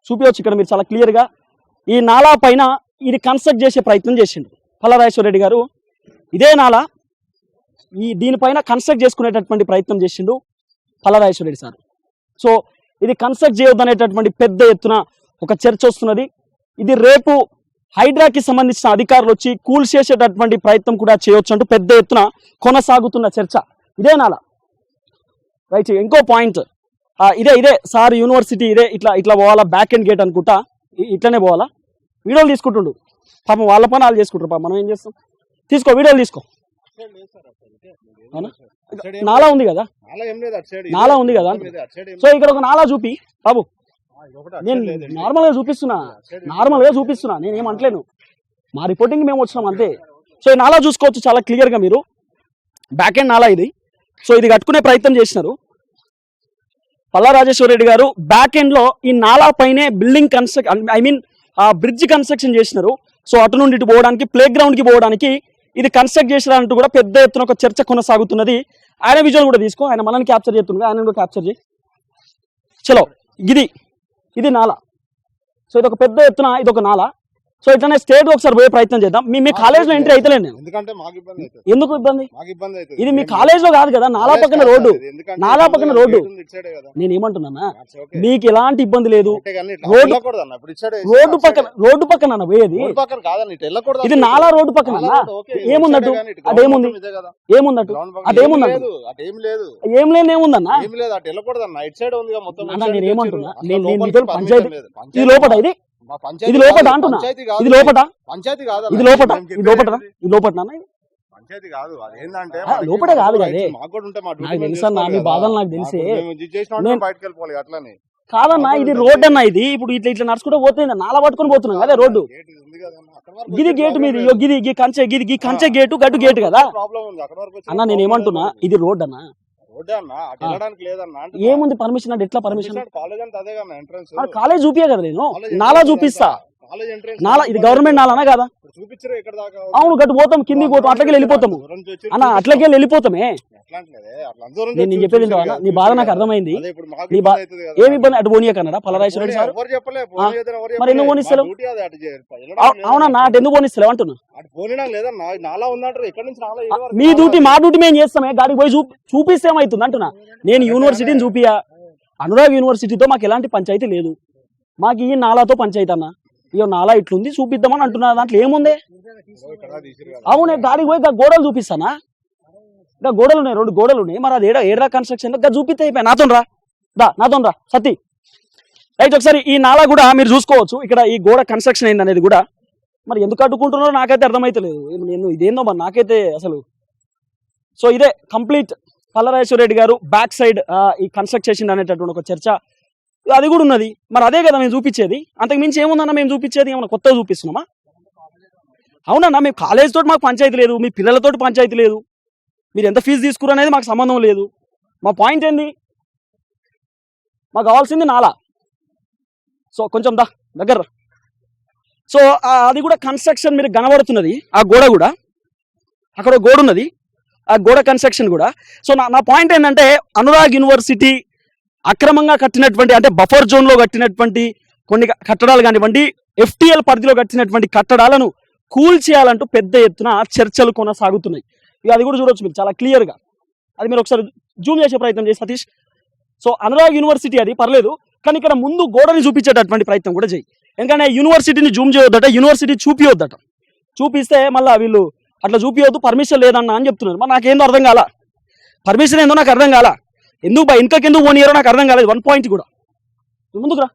చూపించవచ్చు ఇక్కడ మీరు చాలా క్లియర్గా. ఈ నాలా పైన ఇది కన్స్ట్రక్ట్ చేసే ప్రయత్నం చేసిండు. పల్లా రెడ్డి గారు ఇదే నాల ఈ దీనిపైన కన్స్ట్రక్ట్ చేసుకునేటటువంటి ప్రయత్నం చేసిండు పల్లా రెడ్డి సార్. సో ఇది కన్స్ట్రక్ట్ చేయొద్దనేటటువంటి పెద్ద ఎత్తున ఒక చర్చ వస్తున్నది. ఇది రేపు హైడ్రాకి సంబంధించిన అధికారులు వచ్చి కూల్ చేసేటటువంటి ప్రయత్నం కూడా చేయొచ్చు అంటూ పెద్ద ఎత్తున కొనసాగుతున్న చర్చ. ఇదే నాల. రైట్ ఇంకో పాయింట్. ఇదే ఇదే సార్ యూనివర్సిటీ ఇదే ఇట్లా ఇట్లా పోవాలా? బ్యాక్ అండ్ గేట్ అనుకుంటా. ఇట్లనే పోవాలా? వీడియోలు తీసుకుంటుండు. పాపం వాళ్ళ పని వాళ్ళు చేసుకుంటారు. పాపం మనం ఏం చేస్తాం? తీసుకో వీడియోలు తీసుకో. నాలా ఉంది కదా? నాలా ఉంది కదా సో ఇక్కడ ఒక నాలా చూపి. బాబు నేను నార్మల్గా చూపిస్తున్నా. నార్మల్గా చూపిస్తున్నా. నేను ఏమంటలేను మా రిపోర్టింగ్ మేము వచ్చినాం అంతే. సో ఈ నాలా చూసుకోవచ్చు చాలా క్లియర్గా మీరు. బ్యాక్ ఎండ్ నాలా ఇది. సో ఇది కట్టుకునే ప్రయత్నం చేసినారు. పల్లా రాజేశ్వర రెడ్డి గారు బ్యాక్ ఎండ్లో ఈ నాలా పైనే బిల్డింగ్ కన్స్ట్రక్ ఐ మీన్ ఆ బ్రిడ్జ్ కన్స్ట్రక్షన్ చేసినారు. సో అటు నుండి ఇటు పోవడానికి ప్లే గ్రౌండ్కి పోవడానికి ఇది కన్స్ట్రక్ట్ చేసినట్టు కూడా పెద్ద ఎత్తున ఒక చర్చ కొనసాగుతున్నది. ఆయన విజువల్ కూడా తీసుకో ఆయన మనల్ని క్యాప్చర్ చేస్తుంది ఆయన కూడా క్యాప్చర్ చేయి. చలో ఇది ఇది నాల. సో ఇది ఒక పెద్ద ఎత్తున ఇది ఒక నాల. సో ఇట్లానే స్టేట్ ఒకసారి పోయే ప్రయత్నం చేద్దాం మీ మీ కాలేజ్లో ఎంట్రీ నేను అవుతుంది ఎందుకు ఇబ్బంది ఇది మీ కాలేజ్లో కాదు కదా నాలా పక్కన రోడ్డు నాలా పక్కన రోడ్డు. నేను ఏమంటున్నా. మీకు ఎలాంటి ఇబ్బంది లేదు రోడ్డు- పక్కన. రోడ్డు పక్కన పోయేది ఇది. నాలా రోడ్డు పక్కన ఇటు అదేముంది? గ్రౌండ్ ఇదే కదా. ఏముందట్టు గ్రౌండ్ పక్కన అదేముంది ఏం? లేదు ఏముందన్నా నేను. ఏమంటున్నా? నేను- పంచాయతీ- లోపట కాదు. ఇది ఇది లోపట అంటున్నా. ఇది లోపట? పంచాయతీ కాదు ఇది. లోపట? ఇది లోపట ఇది లోపట పంచాయతీ కాదు. అది ఏంటంటే ఆ, లోపట కాదు కదే. మాకు కూడా ఉంటే మా నాకు డ్యూటీ మేము తెలుసా అన్న, మీ చేసుకోవాలి బాధలు కదా. నాకు తెలిసే. మాకు మేము ఇది చేసినా నేను- బయటకు వెళ్ళిపోవాలి అట్లనే. కాదన్నా ఇది రోడ్ అన్న ఇది. ఇప్పుడు ఇట్లా ఇట్లా నడుచుకుంటూ పోతుంది? నాలా పట్టుకొని పోతున్నాం అదే రోడ్డు. కదా వరకు గిది గేట్ మీది. గిది గి కంచె గిది గి కంచె గేటు గడ్డు గేట్ కదా. అన్న నేను ఏమంటున్నా. ఇది రోడ్ అన్న ఏముంది? పర్మిషన్ అంటే ఎట్లా పర్మిషన్ కాలేజ్ చూపియా కదా నేను. నాలా చూపిస్తా. నాలా ఇది గవర్నమెంట్ నాలానా కదా? అవును గట్టు పోతాం కిందికి పోతాం అట్లకి వెళ్ళిపోతాము. అన్న అట్లకి వెళ్ళి వెళ్ళిపోతామే. నేను చెప్పేది నీ బాధ నాకు అర్థమైంది. నీ ఇబ్బంది బా- అవుతుంది కదా. ఏమి ఇబ్బంది? అటు పోనీయ కన్నడా పల్లరాజేశ్వర రెడ్డి సార్? మరి ఎందుకు. పోనిస్తలేవు? అవునా అటు ఎందుకు పోనిస్తలేవు అంటున్నా? మీ డ్యూటీ? మా డ్యూటీ మేము చేస్తామే. గాడికి పోయి చూపి చూపిస్తే ఏమవుతుంది అంటున్నా? నేను యూనివర్సిటీని చూపియా అనురాగ్ యూనివర్సిటీతో మాకు ఎలాంటి పంచాయతీ లేదు. మాకు ఈ నాలాతో పంచాయతీ అన్న. ఇక నాలా ఇట్లుంది చూపిద్దామని అంటున్నా దాంట్లో ఏముంది? అవునే గాడికి పోయి గోడలు చూపిస్తానా? ఇంకా గోడలు ఉన్నాయి రెండు గోడలు ఉన్నాయి. మరి అది ఏడా ఏడా కన్స్ట్రక్షన్గా చూపితే అయిపోయి నాతో రా. దా నాతో రా. సతీ. రైట్ ఒకసారి ఈ నాలా కూడా మీరు చూసుకోవచ్చు. ఇక్కడ ఈ గోడ కన్స్ట్రక్షన్ అయింది అనేది కూడా. మరి ఎందుకు అడ్డుకుంటున్నారో నాకైతే అర్థమైతలేదు. నేను ఇదేందో మరి నాకైతే అసలు. సో ఇదే కంప్లీట్ పల్లరాజేశ్వర రెడ్డి గారు బ్యాక్ సైడ్ ఈ కన్స్ట్రక్ట్ చేసింది అనేటటువంటి ఒక చర్చ. అది కూడా ఉన్నది. మరి అదే కదా మేము చూపించేది. అంతకు మించి ఏముందన్న మేము చూపించేది ఏమన్నా కొత్తగా చూపిస్తున్నామా? అవునన్నా మేము కాలేజ్ తోటి మాకు పంచాయతీ లేదు. మీ పిల్లలతోటి పంచాయతీ లేదు. మీరు ఎంత ఫీజు తీసుకురు అనేది మాకు సంబంధం లేదు. మా పాయింట్ ఏంది? మాకు కావాల్సింది నాలా. సో కొంచెం దా దగ్గర సో అది కూడా కన్స్ట్రక్షన్ మీరు కనబడుతున్నది. ఆ గోడ కూడా. అక్కడ ఒక గోడ ఉన్నది. ఆ గోడ కన్స్ట్రక్షన్ కూడా. సో నా నా పాయింట్ ఏంటంటే అనురాగ్ యూనివర్సిటీ అక్రమంగా కట్టినటువంటి అంటే బఫర్ జోన్లో కట్టినటువంటి కొన్ని కట్టడాలు కానివ్వండి ఎఫ్టిఎల్ పరిధిలో కట్టినటువంటి కట్టడాలను కూల్ చేయాలంటూ పెద్ద ఎత్తున చర్చలు కొనసాగుతున్నాయి. ఇక అది కూడా చూడొచ్చు మీరు చాలా క్లియర్గా అది మీరు ఒకసారి జూమ్ చేసే ప్రయత్నం చేసి సతీష్. సో అనురాగ్ యూనివర్సిటీ అది పర్లేదు కానీ ఇక్కడ ముందు గోడని చూపించేటటువంటి ప్రయత్నం కూడా చేయి. ఎందుకంటే యూనివర్సిటీని జూమ్ చేయొద్దట యూనివర్సిటీ చూపియొద్దట. చూపిస్తే మళ్ళీ వీళ్ళు అట్లా చూపియొద్దు పర్మిషన్ లేదన్న అని చెప్తున్నారు. మరి నాకేందో అర్థం కాల? పర్మిషన్ ఏందో నాకు అర్థం కాల? ఎందుకు బా ఇంకా ఎందుకు పోనీయారో నాకు అర్థం కాలేదు. వన్ పాయింట్ కూడా. ముందుకురా.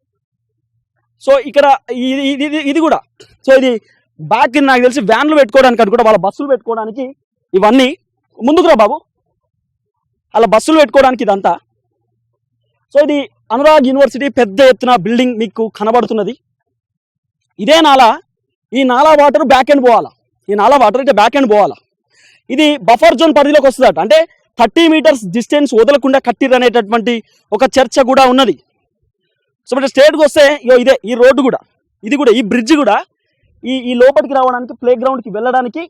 సో ఇక్కడ ఇది ఇది ఇది- కూడా. సో ఇది బ్యాక్ నాకు తెలిసి వ్యాన్లు పెట్టుకోవడానికి అని కూడా వాళ్ళ బస్సులు పెట్టుకోవడానికి ఇవన్నీ ముందుకురా బాబు. అలా బస్సులు పెట్టుకోవడానికి ఇదంతా. సో ఇది అనురాగ్ యూనివర్సిటీ పెద్ద ఎత్తున బిల్డింగ్ మీకు కనబడుతున్నది. ఇదే నాలా ఈ నాలా వాటర్ బ్యాక్ ఎండ్ పోవాలా. ఈ నాలా వాటర్ ఇట్లా బ్యాక్ ఎండ్ పోవాలా. ఇది బఫర్ జోన్ పరిధిలోకి వస్తుందట. అంటే థర్టీ మీటర్స్ డిస్టెన్స్ వదలకుండా కట్టిర్రు అనేటటువంటి ఒక చర్చ కూడా ఉన్నది. సో మరి స్టేట్కి వస్తే ఇగో ఇదే ఈ రోడ్డు కూడా ఇది కూడా ఈ బ్రిడ్జ్ కూడా ఈ ఈ లోపలికి రావడానికి ప్లే గ్రౌండ్కి వెళ్ళడానికి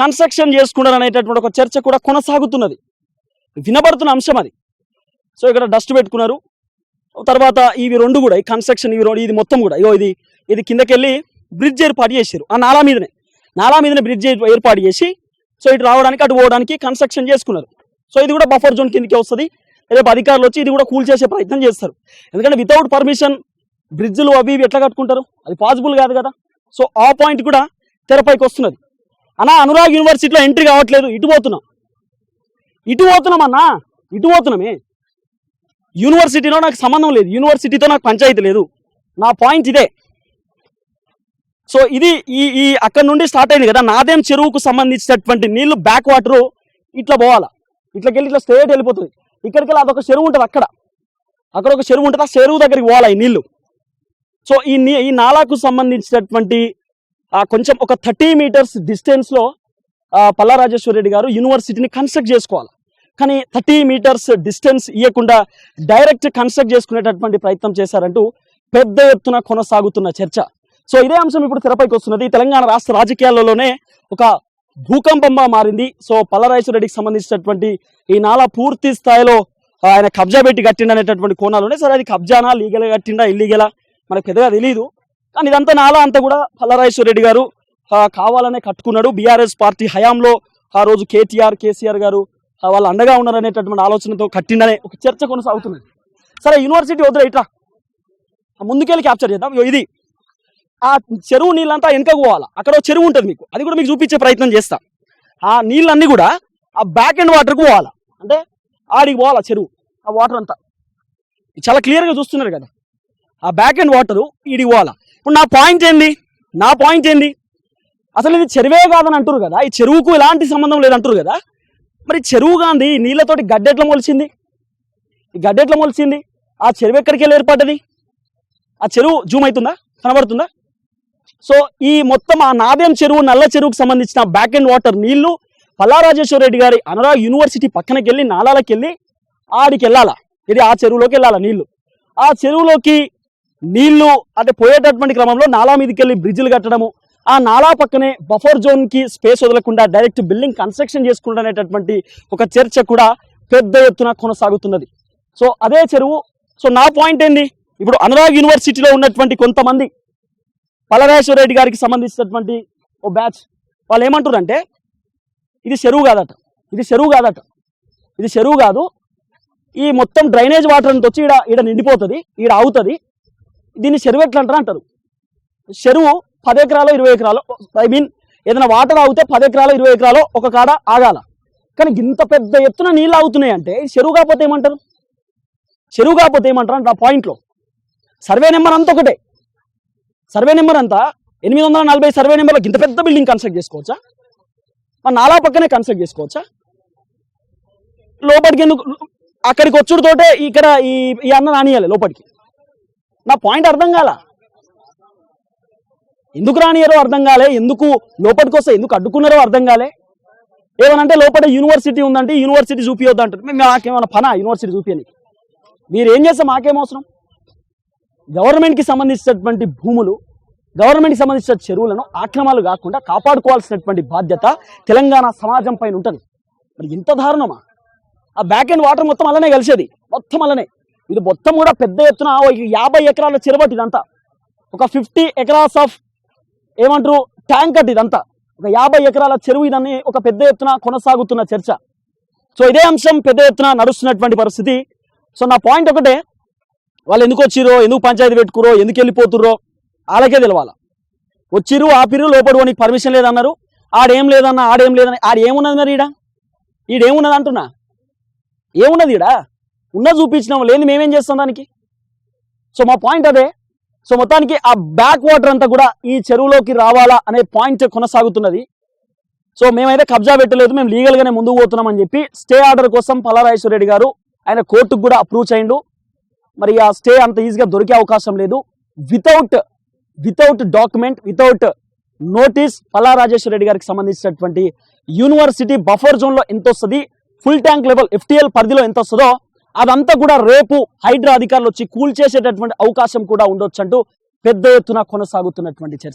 కన్స్ట్రక్షన్ చేసుకున్నారు అనేటటువంటి ఒక చర్చ కూడా కొనసాగుతున్నది. వినబడుతున్న అంశం అది. సో ఇక్కడ డస్ట్ పెట్టుకున్నారు. తర్వాత ఇవి రెండు కూడా ఈ కన్స్ట్రక్షన్ ఇవి రెండు ఇది మొత్తం కూడా ఇగో ఇది ఇది కిందకెళ్ళి బ్రిడ్జ్ ఏర్పాటు చేశారు. ఆ నాలా మీదనే నాలా మీదనే బ్రిడ్జ్ ఏర్పాటు చేసి సో ఇటు రావడానికి అటు పోవడానికి కన్స్ట్రక్షన్ చేసుకున్నారు. సో ఇది కూడా బఫర్ జోన్ కిందకి వస్తుంది. రేపు అధికారులు వచ్చి ఇది కూడా కూల్ చేసే ప్రయత్నం చేస్తారు. ఎందుకంటే వితౌట్ పర్మిషన్ బ్రిడ్జ్లు అవి ఇవి ఎట్లా కట్టుకుంటారు? అది పాసిబుల్ కాదు కదా. సో ఆ పాయింట్ కూడా తెరపైకి వస్తున్నది. అన్నా అనురాగ్ యూనివర్సిటీలో ఎంట్రీ కావట్లేదు. ఇటు పోతున్నాం. ఇటు పోతున్నాం అన్నా. ఇటు పోతున్నామే. యూనివర్సిటీలో నాకు సంబంధం లేదు. యూనివర్సిటీతో నాకు పంచాయతీ లేదు. నా పాయింట్ ఇదే. సో ఇది ఈ ఈ అక్కడ నుండి స్టార్ట్ అయింది కదా. నాదేం చెరువుకు సంబంధించినటువంటి నీళ్ళు బ్యాక్ వాటరు ఇట్లా పోవాలా? ఇట్లకి వెళ్ళి ఇట్లా స్ట్రేట్ వెళ్ళిపోతుంది. ఇక్కడికి వెళ్ళి అదొక చెరువు ఉంటుంది అక్కడ. అక్కడ ఒక చెరువు ఉంటుంది ఆ చెరువు దగ్గరికి పోవాలా ఈ నీళ్ళు. సో ఈ నీ ఈ నాలాకు సంబంధించినటువంటి కొంచెం ఒక థర్టీ మీటర్స్ డిస్టెన్స్లో పల్లారాజేశ్వర రెడ్డి గారు యూనివర్సిటీని కన్స్ట్రక్ట్ చేసుకోవాలి. కానీ థర్టీ మీటర్స్ డిస్టెన్స్ ఇవ్వకుండా డైరెక్ట్ కన్స్ట్రక్ట్ చేసుకునేటటువంటి ప్రయత్నం చేశారంటూ పెద్ద ఎత్తున కొనసాగుతున్న చర్చ. సో ఇదే అంశం ఇప్పుడు తెరపైకి వస్తున్నది. తెలంగాణ రాష్ట్ర రాజకీయాలలోనే ఒక భూకంపంగా మారింది. సో పల్లరాజేశ్వర రెడ్డికి సంబంధించినటువంటి ఈ నాలా పూర్తి స్థాయిలో ఆయన కబ్జా పెట్టి కట్టిండ అనేటటువంటి కోణాలు ఉన్నాయి సరే అది కబ్జానా లీగల్గా కట్టిండా ఇల్లీగలా? మనకు పెద్దగా తెలియదు కానీ ఇదంతా నాలా అంతా కూడా పల్లరాజేశ్వర రెడ్డి గారు ఆ, కావాలనే కట్టుకున్నాడు. బీఆర్ఎస్ పార్టీ హయాంలో ఆ రోజు కేటీఆర్ కేసీఆర్ గారు ఆ, వాళ్ళు అండగా ఉన్నారనేటటువంటి ఆలోచనతో కట్టిండనే ఒక చర్చ కొనసాగుతున్నది. సరే యూనివర్సిటీ వద్దురా ఇట్లా ముందుకెళ్ళి క్యాప్చర్ చేద్దాం. ఇది. ఆ చెరువు నీళ్ళంతా వెనకకు పోవాలా? అక్కడ చెరువు ఉంటుంది మీకు. అది కూడా మీకు చూపించే ప్రయత్నం చేస్తా. ఆ నీళ్ళన్నీ కూడా ఆ బ్యాక్ అండ్ వాటర్కు పోవాలా? అంటే ఆడికి పోవాలా చెరువు ఆ వాటర్ అంతా. చాలా క్లియర్గా చూస్తున్నారు కదా. ఆ బ్యాక్ అండ్ వాటరు ఈడికి పోవాలా? ఇప్పుడు నా పాయింట్ ఏంది? నా పాయింట్ ఏంది? అసలు ఇది చెరువే కాదని అంటారు కదా? ఈ చెరువుకు ఎలాంటి సంబంధం లేదంటారు కదా? మరి చెరువు కాంది నీళ్ళతోటి గడ్డెట్ల మొలిచింది? ఈ మొలిచింది? ఆ చెరువు ఎక్కడికి వెళ్ళి ఏర్పడ్డది? ఆ చెరువు జూమ్ అవుతుందా? కనబడుతుందా? సో ఈ మొత్తం ఆ నాదేం చెరువు నల్ల చెరువుకు సంబంధించిన బ్యాక్ అండ్ వాటర్ నీళ్ళు పల్లారాజేశ్వర రెడ్డి గారి అనురాగ్ యూనివర్సిటీ పక్కనకి వెళ్ళి నాలాలకి వెళ్ళి ఆడికి వెళ్ళాలా ఇది ఆ చెరువులోకి వెళ్ళాలా నీళ్ళు? ఆ చెరువులోకి నీళ్ళు అంటే పోయేటటువంటి క్రమంలో నాలా మీదకి వెళ్ళి బ్రిడ్జిలు కట్టడము ఆ నాలా పక్కనే బఫర్ జోన్కి స్పేస్ వదలకుండా డైరెక్ట్ బిల్డింగ్ కన్స్ట్రక్షన్ చేసుకుంటున్నటువంటి ఒక చర్చ కూడా పెద్ద ఎత్తున కొనసాగుతున్నది. సో అదే చెరువు. సో నా పాయింట్ ఏంది? ఇప్పుడు అనురాగ్ యూనివర్సిటీలో ఉన్నటువంటి కొంతమంది పలవేశ్వర రెడ్డి గారికి సంబంధించినటువంటి ఓ బ్యాచ్ వాళ్ళు ఏమంటారంటే ఇది చెరువు కాదట ఇది చెరువు కాదట ఇది చెరువు కాదు ఈ మొత్తం డ్రైనేజ్ వాటర్ అంతా వచ్చి ఈడ ఈడ నిండిపోతుంది ఈడ అవుతుంది దీన్ని చెరువు ఎట్లా అంటారు అంటారు? చెరువు పది ఎకరాలు ఇరవై ఎకరాలు ఐ మీన్ ఏదైనా వాటర్ ఆగితే పది ఎకరాలు ఇరవై ఎకరాలు ఒక కాడ ఆగాల. కానీ ఇంత పెద్ద ఎత్తున నీళ్ళు ఆగుతున్నాయి అంటే చెరువు కాకపోతే ఏమంటారు? చెరువు కాకపోతే ఏమంటారు అంటే ఆ పాయింట్లో సర్వే నెంబర్ అంత ఒకటే. సర్వే నెంబర్ అంతా ఎనిమిది వందల నలభై సర్వే నెంబర్లో ఇంత పెద్ద బిల్డింగ్ కన్స్ట్రక్ట్ చేసుకోవచ్చా? మన నాలా పక్కనే కన్స్ట్రక్ట్ చేసుకోవచ్చా? లోపలికి ఎందుకు అక్కడికి వచ్చుడుతోటే ఇక్కడ ఈ ఈ అన్న రానియాలి లోపలికి. నా పాయింట్ అర్థం కాల? ఎందుకు రానియారో అర్థం కాలే. ఎందుకు లోపలికి వస్తే ఎందుకు అడ్డుకున్నారో అర్థం కాలే. ఏమనంటే లోపల యూనివర్సిటీ ఉందంటే యూనివర్సిటీ చూపియొద్దు అంటారు మేము మాకేమైనా పనా? యూనివర్సిటీ చూపించడానికి మీరు ఏం చేస్తే మాకేం అవసరం? గవర్నమెంట్కి సంబంధించినటువంటి భూములు గవర్నమెంట్కి సంబంధించిన చెరువులను ఆక్రమాలు కాకుండా కాపాడుకోవాల్సినటువంటి బాధ్యత తెలంగాణ సమాజం పైన ఉంటుంది. మరి ఇంత దారుణమా? ఆ బ్యాక్ అండ్ వాటర్ మొత్తం అలానే కలిసేది. మొత్తం అలానే. ఇది మొత్తం కూడా పెద్ద ఎత్తున యాభై ఎకరాల చెరువటి ఇదంతా. ఒక ఫిఫ్టీ ఎకరాస్ ఆఫ్ ఏమంటారు ట్యాంకట్ ఇదంతా. ఒక యాభై ఎకరాల చెరువు ఇదని ఒక పెద్ద ఎత్తున కొనసాగుతున్న చర్చ. సో ఇదే అంశం పెద్ద ఎత్తున నడుస్తున్నటువంటి పరిస్థితి. సో నా పాయింట్ ఒకటే వాళ్ళు ఎందుకు వచ్చిరో ఎందుకు పంచాయతీ పెట్టుకురో ఎందుకు వెళ్ళిపోతుర్రో వాళ్ళకే తెలవాలా. వచ్చిర్రు ఆపిరు లోపల పోనీకి పర్మిషన్ లేదన్నారు. ఆడేం లేదన్న ఆడేం లేదని ఆడేమున్నది మరి ఈడ? ఈడేమున్నది అంటున్నా? ఏమున్నది ఈడ? ఉన్న చూపించినాము లేని మేమేం చేస్తాం దానికి? సో మా పాయింట్ అదే. సో మొత్తానికి ఆ బ్యాక్ వాటర్ అంతా కూడా ఈ చెరువులోకి రావాలా అనే పాయింట్ కొనసాగుతున్నది. సో మేమైతే కబ్జా పెట్టలేదు మేము లీగల్గానే ముందుకు పోతున్నామని చెప్పి స్టే ఆర్డర్ కోసం పల్లారాజేశ్వర రెడ్డి గారు ఆయన కోర్టుకు కూడా అప్రూవ్ చేయండు. మరి ఆ స్టే అంత ఈజీగా దొరికే అవకాశం లేదు. Without without document without notice Palla Rajeshwara Reddy గారికి సంబంధించినటువంటి యూనివర్సిటీ బఫర్ జోన్లో ఎంత వస్తుంది? ఫుల్ ట్యాంక్ లెవెల్ ఎఫ్టిఎల్ పరిధిలో ఎంత వస్తుందో అదంతా కూడా రేపు హైడ్రా అధికారులు వచ్చి కూల్ చేసేటటువంటి అవకాశం కూడా ఉండొచ్చు అంటూ పెద్ద ఎత్తున కొనసాగుతున్నటువంటి చర్చ.